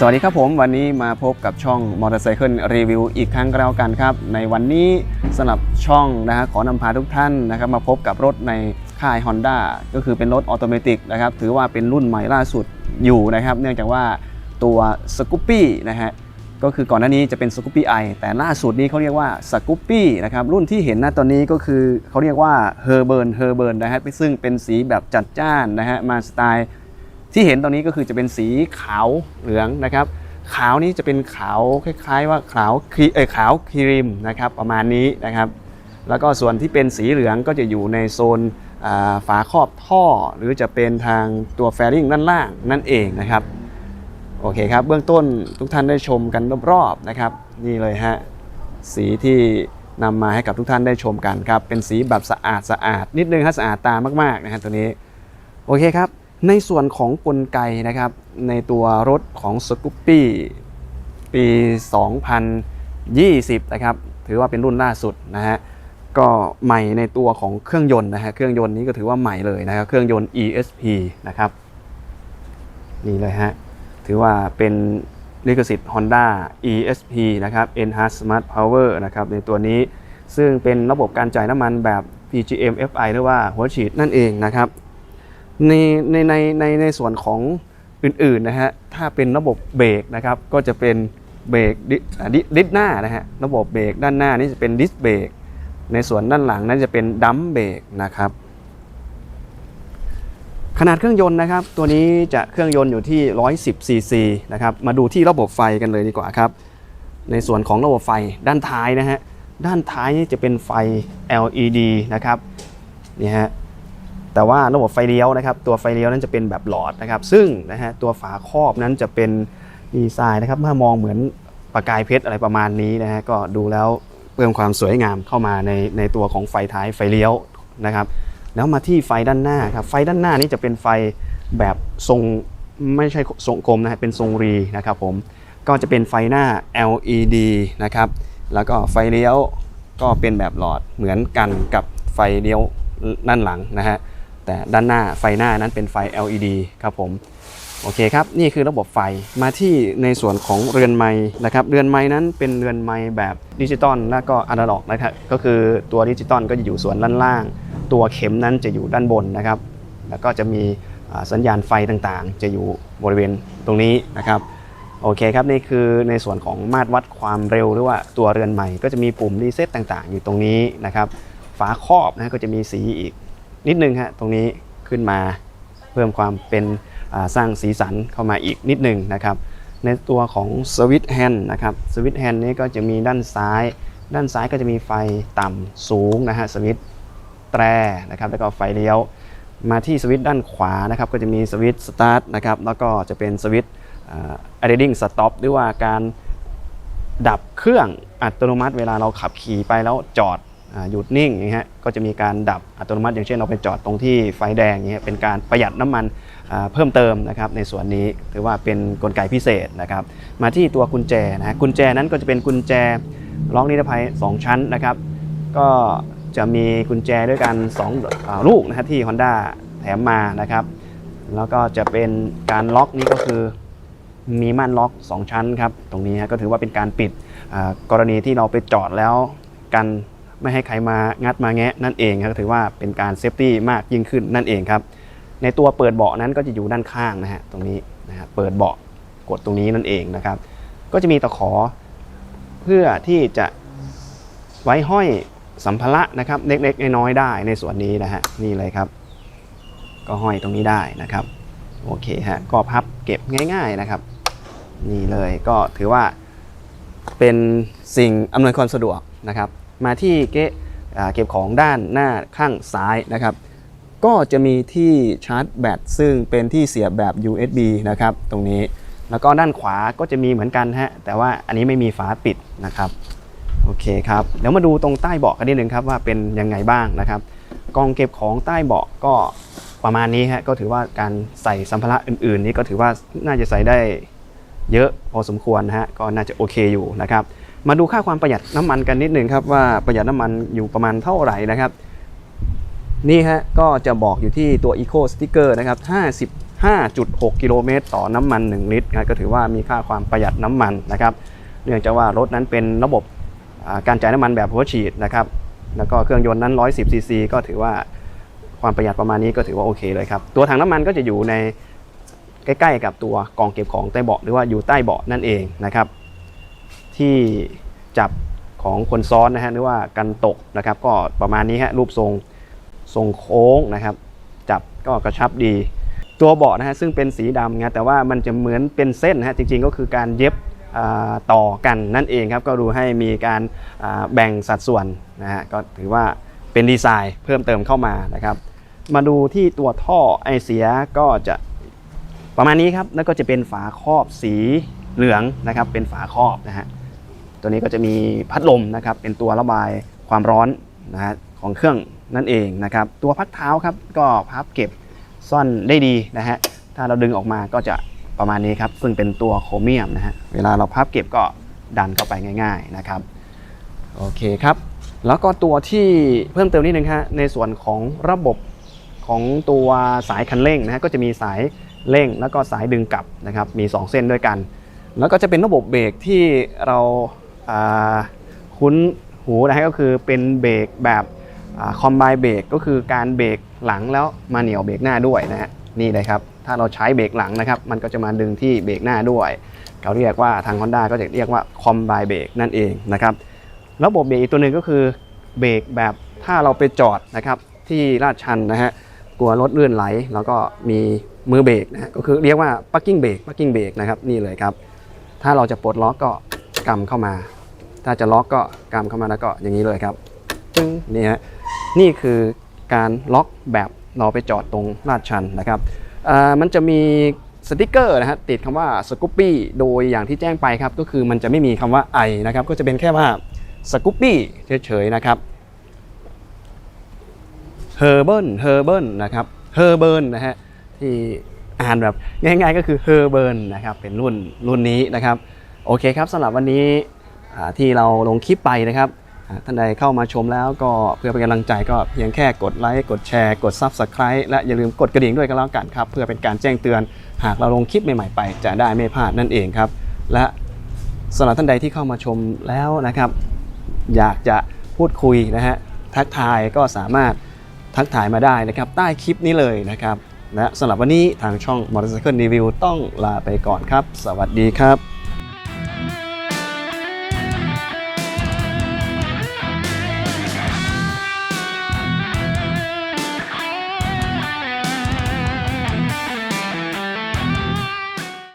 สวัสดีครับผมวันนี้มาพบกับช่อง Motorcycle Review อีกครั้งก็แล้วกันครับ ในวันนี้สำหรับช่องนะฮะขอนำพาทุกท่านนะครับมาพบกับรถในค่าย Honda ก็คือเป็นรถออโตเมติกนะครับถือว่าเป็นรุ่นใหม่ล่าสุดอยู่นะครับ เนื่องจากว่าตัว s c o o p y นะฮะก็คือก่อนหน้านี้จะเป็น s c o o p y i แต่ล่าสุดนี้เขาเรียกว่า s c o o p y นะครับรุ่นที่เห็นน้าตอนนี้ก็คือเขาเรียกว่า h e r b e r n h e r b e r n นะฮะซึ่งเป็นสีแบบจัดจ้านนะฮะมาสไตล์ ที่เห็นตอนนี้ก็คือจะเป็นสีขาวเหลืองนะครับ ขาวนี้จะเป็นขาวคล้าย ๆ ว่าขาวครีเอยขาวครีมนะครับประมาณนี้นะครับ แล้วก็ส่วนที่เป็นสีเหลืองก็จะอยู่ในโซนฝาครอบท่อ หรือจะเป็นทางตัวแฟริงด้านล่างนั่นเองนะครับโอเคครับเบื้องต้นทุกท่านได้ชมกันรอบๆนะครับ นี่เลยฮะสีที่นำมาให้กับทุกท่านได้ชมกันครับ เป็นสีแบบสะอาดสะอาดนิดนึงฮะสะอาดตามากๆนะฮะตัวนี้ โอเคครับ ในส่วนของกลไกนะครับ ในตัวรถของ s c o o p y ปี 2020 นะครับ ถือว่าเป็นรุ่นล่าสุดนะฮะก็ใหม่ในตัวของเครื่องยนต์นะฮะเครื่องยนต์นี้ก็ถือว่าใหม่เลยนะครับ เครื่องยนต์ ESP นะครับนี่เลยฮะถือว่าเป็นลิขสิทธิ์ Honda ESP นะครับ Enhanced Smart Power นะครับในตัวนี้ซึ่งเป็นระบบการจ่ายน้ำมันแบบ PGM FI หรือว่าหัวฉีดนั่นเองนะครับ ในในในในในส่วนของอื่นๆนะฮะถ้าเป็นระบบเบรกนะครับก็จะเป็นเบรกดิอ่าดิดิสหน้านะฮะระบบเบรกด้านหน้านี่จะเป็นดิสเบรกในส่วนด้านหลังนั้นจะเป็นดัมเบรกนะครับ ขนาดเครื่องยนต์นะครับ ตัวนี้จะเครื่องยนต์อยู่ที่ 110ซีซีนะครับมาดูที่ระบบไฟกันเลยดีกว่าครับ ในส่วนของระบบไฟด้านท้ายนะฮะด้านท้ายนี่จะเป็นไฟ LED นะครับนี่ฮะ แต่ว่าระบบไฟเลี้ยวนะครับ ตัวไฟเลี้ยวนั้นจะเป็นแบบหลอดนะครับ ซึ่งนะฮะตัวฝาครอบนั้นจะเป็นดีไซน์นะครับถ้ามองเหมือนประกายเพชรอะไรประมาณนี้นะฮะก็ดูแล้วเพิ่มความสวยงามเข้ามาในในตัวของไฟท้ายไฟเลี้ยวนะครับแล้วมาที่ไฟด้านหน้าครับไฟด้านหน้านี้จะเป็นไฟแบบทรงไม่ใช่ทรงกลมนะฮะเป็นทรงรีนะครับผมก็จะเป็นไฟหน้า LED นะครับแล้วก็ไฟเลี้ยวก็เป็นแบบหลอดเหมือนกันกับไฟเลี้ยวด้านหลังนะฮะ แต่ด้านหน้าไฟหน้านั้นเป็นไฟ LED ครับผมโอเคครับนี่คือระบบไฟมาที่ในส่วนของเรือนไม้นะครับเรือนไม้นั้นเป็นเรือนไม้แบบดิจิตอลและก็อนาล็อกนะครับก็คือตัวดิจิตอลก็จะอยู่ส่วนด้านล่างตัวเข็มนั้นจะอยู่ด้านบนนะครับแล้วก็จะมีสัญญาณไฟต่างๆ จะอยู่บริเวณตรงนี้นะครับโอเคครับนี่คือในส่วนของมาตรวัดความเร็วหรือว่าตัวเรือนใหม่ ก็จะมีปุ่มรีเซ็ตต่างๆ อยู่ตรงนี้นะครับฝาครอบนะก็จะมีสีอีก นิดนึงฮะตรงนี้ขึ้นมาเพิ่มความเป็นสร้างสีสันเข้ามาอีกนิดนึงนะครับ ในตัวของสวิตช์แฮนด์นะครับสวิตช์แฮนด์นี้ก็จะมีด้านซ้าย ด้านซ้ายก็จะมีไฟต่ำสูงนะฮะสวิตช์แตรนะครับแล้วก็ไฟเลี้ยวมาที่สวิตช์ด้านขวานะครับก็จะมีสวิตช์สตาร์ทนะครับแล้วก็จะเป็นสวิตช์อ่า idling stop หรือว่าการดับเครื่องอัตโนมัติเวลาเราขับขี่ไปแล้วจอด หยุดนิ่งอย่างเงี้ยก็จะมีการดับอัตโนมัติ อย่างเช่นเราไปจอดตรงที่ไฟแดงอย่างเงี้ยเป็นการประหยัดน้ำมันเพิ่มเติมนะครับในส่วนนี้ถือว่าเป็นกลไกพิเศษนะครับมาที่ตัวกุญแจนะฮะกุญแจนั้นก็จะเป็นกุญแจล็อกนิรภัย 2 ชั้นนะครับก็จะมีกุญแจด้วยกัน2อ่าลูกนะฮะที่ Honda แถมมานะครับแล้วก็จะเป็นการล็อกนี่ก็คือมีม่านล็อก 2 ชั้นครับตรงนี้ฮะก็ถือว่าเป็นการปิดกรณีที่เราไปจอดแล้วกัน ไม่ให้ใครมางัดมาแงะนั่นเองครับถือว่าเป็นการเซฟตี้มากยิ่งขึ้นนั่นเองครับ ในตัวเปิดเบาะนั้นก็จะอยู่ด้านข้างนะฮะตรงนี้นะฮะเปิดเบาะกดตรงนี้นั่นเองนะครับ ก็จะมีตะขอเพื่อที่จะไว้ห้อยสัมภาระนะครับเล็กๆน้อยๆได้ในส่วนนี้นะฮะนี่เลยครับ ก็ห้อยตรงนี้ได้นะครับโอเคฮะก็พับเก็บง่ายๆนะครับ นี่เลยก็ถือว่าเป็นสิ่งอำนวยความสะดวกนะครับ มาที่เก๊ะเก็บของด้านหน้าข้างซ้ายนะครับ ก็จะมีที่ชาร์จแบตซึ่งเป็นที่เสียบแบบ USB นะครับ ตรงนี้แล้วก็ด้านขวาก็จะมีเหมือนกันฮะแต่ว่าอันนี้ไม่มีฝาปิดนะครับโอเคครับเดี๋ยวมาดูตรงใต้เบาะกันนิดนึงครับว่าเป็นยังไงบ้างนะครับกองเก็บของใต้เบาะก็ประมาณนี้ฮะก็ถือว่าการใส่สัมภาระอื่น ๆ นี่ก็ถือว่าน่าจะใส่ได้เยอะพอสมควรนะฮะก็น่าจะโอเคอยู่นะครับ มาดูค่าความประหยัดน้ำมันกันนิดหนึ่งครับว่าประหยัดน้ำมันอยู่ประมาณเท่าไหร่นะครับ นี่ฮะก็จะบอกอยู่ที่ตัว Eco Sticker นะครับ5.5.6 กิโลเมตรต่อน้ำมัน 1 ลิตรก็ถือว่ามีค่าความประหยัดน้ำมันนะครับ เนื่องจากว่ารถนั้นเป็นระบบการจ่ายน้ำมันแบบหัวฉีดนะครับแล้วก็เครื่องยนต์นั้น 110ซีซีก็ถือว่าความประหยัดประมาณนี้ก็ถือว่าโอเคเลยครับ ตัวถังน้ำมันก็จะอยู่ในใกล้ ๆ กับตัวกล่องเก็บของใต้เบาะหรือว่าอยู่ใต้เบาะนั่นเองนะครับ ที่จับของคนซ้อนนะฮะหรือว่ากันตกนะครับ ก็ประมาณนี้ฮะรูปทรงทรงโค้งนะครับ จับก็กระชับดี ตัวเบาะนะฮะซึ่งเป็นสีดำนะแต่ว่ามันจะเหมือนเป็นเส้นนะฮะจริงๆก็คือการเย็บต่อกันนั่นเองครับ ก็ดูให้มีการแบ่งสัดส่วนนะฮะก็ถือว่าเป็นดีไซน์เพิ่มเติมเข้ามานะครับ มาดูที่ตัวท่อไอเสียก็จะประมาณนี้ครับแล้วก็จะเป็นฝาครอบสีเหลืองนะครับ เป็นฝาครอบนะฮะ ตัวนี้ก็จะมีพัดลมนะครับเป็นตัวระบายความร้อนนะฮะของเครื่องนั่นเองนะครับตัวพักเท้าครับก็พับเก็บซ่อนได้ดีนะฮะถ้าเราดึงออกมาก็จะประมาณนี้ครับซึ่งเป็นตัวโครเมียมนะฮะเวลาเราพับเก็บก็ดันเข้าไปง่าย ๆนะครับโอเคครับแล้วก็ตัวที่เพิ่มเติมนิดนึงฮะในส่วนของระบบของตัวสายคันเร่งนะฮะก็จะมีสายเร่งแล้วก็สายดึงกลับนะครับมี 2 เส้นด้วยกัน แล้วก็จะเป็นระบบเบรกที่เราอ่า คุ้นหูนะฮะก็คือเป็นเบรกแบบคอมไบเบรกก็คือการเบรกหลังแล้วมาเหนี่ยวเบรกหน้าด้วยนะฮะนี่เลยครับ ถ้าเราใช้เบรกหลังนะครับ มันก็จะมาดึงที่เบรกหน้าด้วยเขาเรียกว่าทาง Honda ก็จะเรียกว่าคอมไบเบรกนั่นเองนะครับระบบเบรกอีกตัวหนึ่งก็คือเบรกแบบถ้าเราไปจอดนะครับที่ลาดชันนะฮะกลัวรถเลื่อนไหล แล้วก็มีมือเบรกนะฮะก็คือเรียกว่า parking brake parking brake นะครับนี่เลยครับ ถ้าเราจะปลดล็อกก็กำเข้ามา ถ้าจะล็อกก็กำเข้ามาแล้วก็อย่างนี้เลยครับจึงนี่ฮะนี่คือการล็อกแบบเราไปจอดตรงลาดชันนะครับอ่ามันจะมีสติกเกอร์นะฮะติดคำว่าสกูปปี้โดยอย่างที่แจ้งไปครับ ก็คือมันจะไม่มีคำว่าไอนะครับ ก็จะเป็นแค่ว่าสกูปปี้เฉยๆนะครับเฮอร์เบิลเฮอร์เบิลนะครับเฮอร์เบิลนะฮะที่อ่านแบบง่ายๆก็คือเฮอร์เบิลนะครับเป็นรุ่นรุ่นนี้นะครับ โอเคครับสำหรับวันนี้อ่า ที่เราลงคลิปไปนะครับท่านใดเข้ามาชมแล้วก็เพื่อเป็นกำลังใจก็เพียงแค่กดไลค์กดแชร์ กด Subscribe และอย่าลืมกดกระดิ่งด้วยก็แล้วกันครับเพื่อเป็นการแจ้งเตือนหากเราลงคลิปใหม่ๆไป จะได้ไม่พลาดนั่นเองครับ และสำหรับท่านใดที่เข้ามาชมแล้วนะครับ อยากจะพูดคุยนะฮะทักทายก็สามารถทักทายมาได้นะครับใต้คลิปนี้เลยนะครับและสำหรับวันนี้ทางช่อง Motorcycle Review ต้องลาไปก่อนครับ สวัสดีครับ